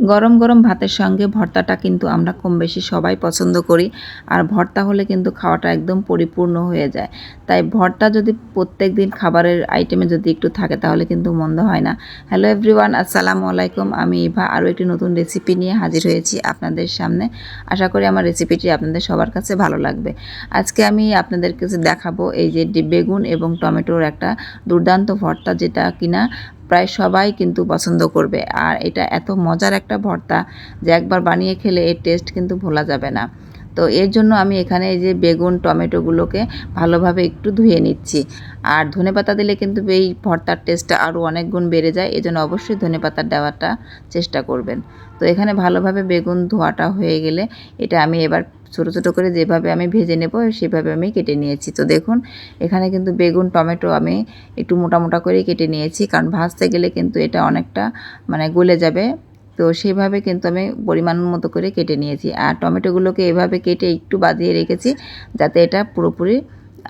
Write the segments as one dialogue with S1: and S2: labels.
S1: গরম গরম ভাতের সঙ্গে ভর্তাটা কিন্তু আমরা কম বেশি সবাই পছন্দ করি। আর ভর্তা হলে কিন্তু খাওয়াটা একদম পরিপূর্ণ হয়ে যায়। তাই ভর্তা যদি প্রত্যেক দিন খাবারের আইটেমে যদি একটু থাকে তাহলে কিন্তু মন্দ হয় না। হ্যালো এভরিওয়ান আসসালামু আলাইকুম। আমি ইভা। আরও একটি নতুন রেসিপি নিয়ে হাজির হয়েছি আপনাদের সামনে। আশা করি আমার রেসিপিটি আপনাদের সবার কাছে ভালো লাগবে। আজকে আমি আপনাদের কাছে দেখাবো, এই যে বেগুন এবং টমেটোর একটা দুর্দান্ত ভর্তা, যেটা কিনা প্রায় সবাই কিন্তু পছন্দ করবে। আর এটা এত মজার একটা ভর্তা যে একবার বানিয়ে খেলে এর টেস্ট কিন্তু ভোলা যাবে না। তো এর জন্য আমি এখানে এই যে বেগুন, টমেটোগুলোকে ভালোভাবে একটু ধুয়ে নিচ্ছি। আর ধনেপাতা দিলে কিন্তু এই ভর্তার টেস্টটা আরও অনেক গুণ বেড়ে যায়, এজন্য অবশ্যই ধনেপাতা দেওয়াটা চেষ্টা করবেন। তো এখানে ভালোভাবে বেগুন ধোয়াটা হয়ে গেলে এটা আমি এবার ছোটো ছোটো করে যেভাবে আমি ভেজে নেব, সেভাবে আমি কেটে নিয়েছি। তো দেখুন, এখানে কিন্তু বেগুন, টমেটো আমি একটু মোটা মোটা করে কেটে নিয়েছি, কারণ ভাজতে গেলে কিন্তু এটা অনেকটা মানে গলে যাবে। তো সেভাবে কিন্তু আমি পরিমাণ মতো করে কেটে নিয়েছি। আর টমেটোগুলোকে এভাবে কেটে একটু বাদিয়ে রেখেছি যাতে এটা পুরোপুরি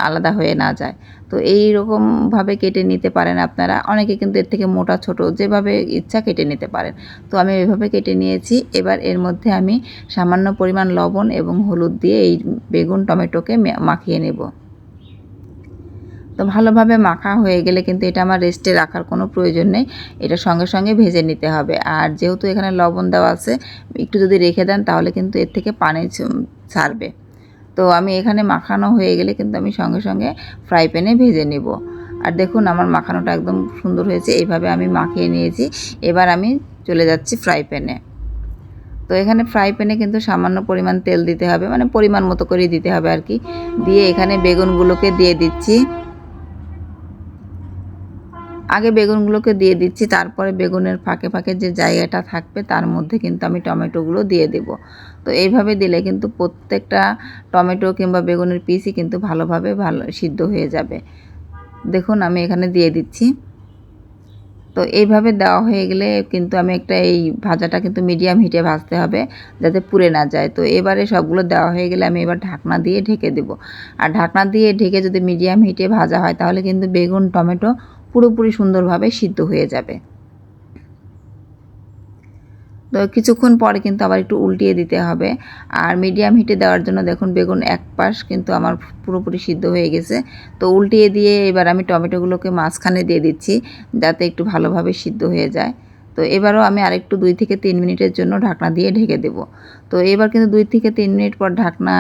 S1: আলাদা হয়ে না যায়। তো এই রকমভাবে কেটে নিতে পারেন আপনারা। অনেকে কিন্তু এর থেকে মোটা, ছোট যেভাবে ইচ্ছা কেটে নিতে পারেন। তো আমি এভাবে কেটে নিয়েছি। এবার এর মধ্যে আমি সামান্য পরিমাণ লবণ এবং হলুদ দিয়ে এই বেগুন, টমেটোকে মাখিয়ে নেব। তো ভালোভাবে মাখা হয়ে গেলে কিন্তু এটা আমার রেস্টে রাখার কোনো প্রয়োজন নেই। এটা সঙ্গে সঙ্গে ভেজে নিতে হবে। আর যেহেতু এখানে লবণ দেওয়া আছে, একটু যদি রেখে দেন তাহলে কিন্তু এর থেকে পানি ছাড়বে। তো আমি এখানে মাখানো হয়ে গেলে কিন্তু আমি সঙ্গে সঙ্গে ফ্রাই প্যানে ভেজে নেব। আর দেখুন আমার মাখানোটা একদম সুন্দর হয়েছে এইভাবে আমি মাখিয়ে নিয়েছি। এবার আমি চলে যাচ্ছি ফ্রাই প্যানে তো এখানে ফ্রাই প্যানে কিন্তু সামান্য পরিমাণ তেল দিতে হবে মানে পরিমাণ মতো করেই দিতে হবে আর কি। দিয়ে এখানে বেগুনগুলোকে দিয়ে দিচ্ছি। আগে বেগুনগুলোকে দিয়ে দিচ্ছি, তারপরে বেগুনের ফাঁকে ফাঁকে যে জায়গাটা থাকবে তার মধ্যে কিন্তু আমি টমেটোগুলো দিয়ে দেব। তো এইভাবে দিলে কিন্তু প্রত্যেকটা টমেটো কিংবা বেগুনের পিসই কিন্তু ভালোভাবে ভালো, সিদ্ধ হয়ে যাবে। দেখুন আমি এখানে দিয়ে দিচ্ছি। তো এইভাবে দেওয়া হয়ে গেলে কিন্তু আমি একটা এই ভাজাটা কিন্তু মিডিয়াম হিটে ভাজতে হবে যাতে পুড়ে না যায়। তো এবারে সবগুলো দেওয়া হয়ে গেলে আমি এবার ঢাকনা দিয়ে ঢেকে দেব। আর ঢাকনা দিয়ে ঢেকে যদি মিডিয়াম হিটে ভাজা হয় তাহলে কিন্তু বেগুন, টমেটো পুরোপুরি সুন্দরভাবে সিদ্ধ হয়ে যাবে। তো কিছুক্ষণ পরে কিন্তু আবার একটু উল্টিয়ে দিতে হবে। আর মিডিয়াম হিটে দেওয়ার জন্য দেখুন বেগুন এক পাশ কিন্তু আমার পুরোপুরি সিদ্ধ হয়ে গেছে। তো উল্টিয়ে দিয়ে এবার আমি টমেটোগুলোকে মাঝখানে দিয়ে দিচ্ছি যাতে একটু ভালোভাবে সিদ্ধ হয়ে যায়। তো এবারও আমি আরেকটু দুই থেকে তিন মিনিটের জন্য ঢাকনা দিয়ে ঢেকে দেব। তো এবার কিন্তু দুই থেকে তিন মিনিট পর ঢাকনা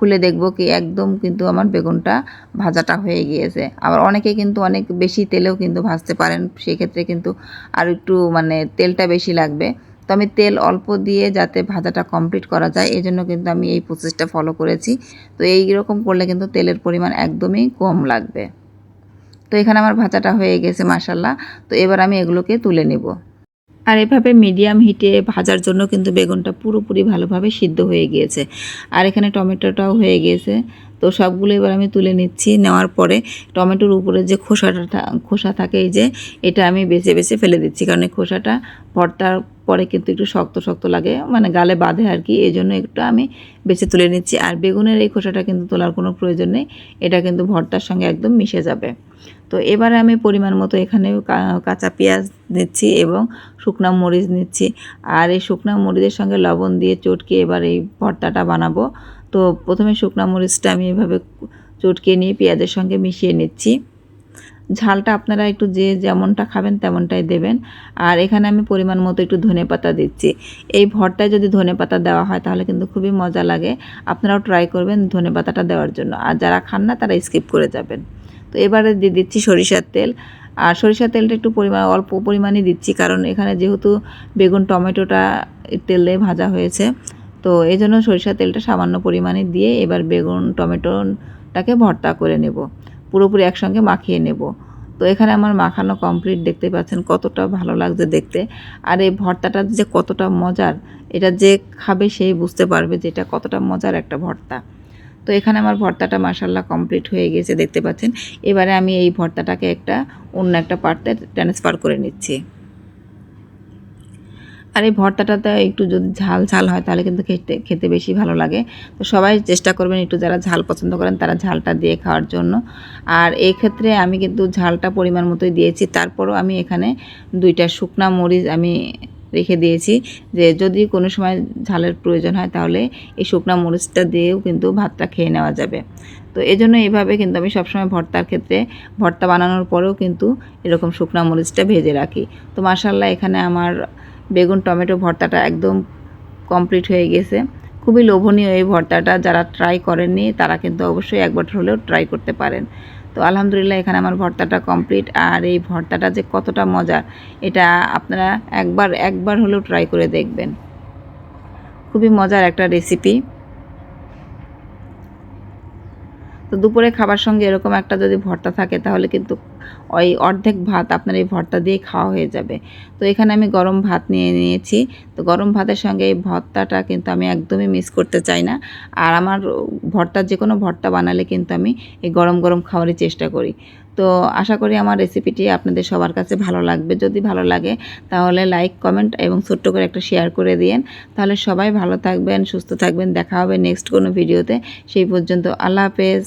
S1: খুলে দেখব কি একদম কিন্তু আমার বেগুনটা ভাজাটা হয়ে গিয়েছে। আবার অনেকে কিন্তু অনেক বেশি তেলেও কিন্তু ভাজতে পারেন, সেক্ষেত্রে কিন্তু আর একটু মানে তেলটা বেশি লাগবে। তো আমি তেল অল্প দিয়ে যাতে ভাজাটা কমপ্লিট করা যায় এই জন্য কিন্তু আমি এই প্রসেসটা ফলো করেছি। তো এই রকম করলে কিন্তু তেলের পরিমাণ একদমই কম লাগবে। তো এখানে আমার ভাজাটা হয়ে গেছে মাসাল্লাহ তো এবার আমি এগুলোকে তুলে নেব। আর এভাবে মিডিয়াম হিটে ভাজার জন্য কিন্তু বেগুনটা পুরোপুরি ভালোভাবে সিদ্ধ হয়ে গিয়েছে। আর এখানে টমেটোটাও হয়ে গিয়েছে। তো সবগুলো এবার আমি তুলে নিচ্ছি। নেওয়ার পরে টমেটোর উপরে যে খোসাটা খোসা থাকে এই যে, এটা আমি বেছে বেছে ফেলে দিচ্ছি। কারণ এই খোসাটা ভর্তার পরে কিন্তু একটু শক্ত শক্ত লাগে মানে গালে বাঁধে আর কি। এই জন্য একটু আমি বেছে তুলে নিচ্ছি। আর বেগুনের এই খোসাটা কিন্তু তোলার কোনো প্রয়োজন নেই। এটা কিন্তু ভর্তার সঙ্গে একদম মিশে যাবে। তো এবারে আমি পরিমাণ মতো এখানে কাঁচা পেঁয়াজ নিচ্ছি এবং শুকনা মরিচ নিচ্ছি। আর এই শুকনা মরিচের সঙ্গে লবণ দিয়ে চটকে এবার এই ভর্তাটা বানাবো। তো প্রথমে শুকনো মরিচটা আমি এভাবে চটকে নিয়ে পেঁয়াজের সঙ্গে মিশিয়ে নিচ্ছি। ঝালটা আপনারা একটু যে যেমনটা খাবেন তেমনটাই দেবেন। আর এখানে আমি পরিমাণ মতো একটু ধনে পাতা দিচ্ছি। এই ভর্তায় যদি ধনে পাতা দেওয়া হয় তাহলে কিন্তু খুবই মজা লাগে। আপনারাও ট্রাই করবেন ধনে পাতাটা দেওয়ার জন্য। আর যারা খান না তারা স্কিপ করে যাবেন। তো এবারে দিয়ে দিচ্ছি সরিষার তেল। আর সরিষার তেলটা একটু পরিমাণ অল্প পরিমাণে দিচ্ছি। কারণ এখানে যেহেতু বেগুন, টমেটোটা তেলে ভাজা হয়েছে তো এই জন্য সরিষার তেলটা সামান্য পরিমাণে দিয়ে এবার বেগুন, টমেটোটাকে ভর্তা করে নেব। পুরোপুরি একসঙ্গে মাখিয়ে নেব। তো এখানে আমার মাখানো কমপ্লিট দেখতে পাচ্ছেন কতটা ভালো লাগছে দেখতে। আর এই ভর্তাটা যে কতটা মজার, এটা যে খাবে সেই বুঝতে পারবে যে এটা কতটা মজার একটা ভর্তা। তো এখানে আমার ভর্তাটা মাসাল্লাহ কমপ্লিট হয়ে গেছে দেখতে পাচ্ছেন। এবারে আমি এই ভর্তাটাকে একটা অন্য একটা পাত্রে ট্রান্সফার করে নিচ্ছি। আর এই ভর্তাটাতে একটু যদি ঝাল ঝাল হয় তাহলে কিন্তু খেতে খেতে বেশি ভালো লাগে। তো সবাই চেষ্টা করবেন একটু যারা ঝাল পছন্দ করেন তারা ঝালটা দিয়ে খাওয়ার জন্য। আর এই ক্ষেত্রে আমি কিন্তু ঝালটা পরিমাণ মতোই দিয়েছি। তারপরও আমি এখানে দুইটা শুকনা মরিচ আমি রেখে দিয়েছি যে যদি কোনো সময় ঝালের প্রয়োজন হয় তাহলে এই শুকনা মরিচটা দিয়েও কিন্তু ভাতটা খেয়ে নেওয়া যাবে। তো এই জন্য এইভাবে কিন্তু আমি সবসময় ভর্তার ক্ষেত্রে ভর্তা বানানোর পরেও কিন্তু এরকম শুকনা মরিচটা ভেজে রাখি। তো মার্শাল্লাহ এখানে আমার বেগুন, টমেটো ভর্তাটা একদম কমপ্লিট হয়ে গেছে। খুবই লোভনীয় এই ভর্তাটা, যারা ট্রাই করেননি তারা কিন্তু অবশ্যই একবার হলেও ট্রাই করতে পারেন। তো আলহামদুলিল্লাহ এখানে আমার ভর্তাটা কমপ্লিট। আর এই ভর্তাটা যে কতটা মজার, এটা আপনারা একবার একবার হলেও ট্রাই করে দেখবেন। খুবই মজার একটা রেসিপি তো দুপুরে খাবার সঙ্গে এরকম একটা যদি ভর্তা থাকে, তাহলে কিন্তু ওই অর্ধেক ভাত আপনার এই ভর্তা দিয়ে খাওয়া হয়ে যাবে। তো এখানে আমি গরম ভাত নিয়ে নিয়েছি। তো গরম ভাতের সঙ্গে এই ভর্তাটা কিন্তু আমি একদমই মিস করতে চাই না। আর আমার ভর্তা যে কোনো ভর্তা বানালে কিন্তু আমি এই গরম গরম খাওয়ারই চেষ্টা করি। তো আশা করি আমার রেসিপিটি আপনাদের সবার কাছে ভালো লাগবে। যদি ভালো লাগে, তাহলে লাইক কমেন্ট এবং ছোট্ট করে একটা শেয়ার করে দিয়েন। তাহলে সবাই ভালো থাকবেন, সুস্থ থাকবেন। দেখা হবে নেক্সট কোনো ভিডিওতে সেই পর্যন্ত আল্লাহ হাফেজ।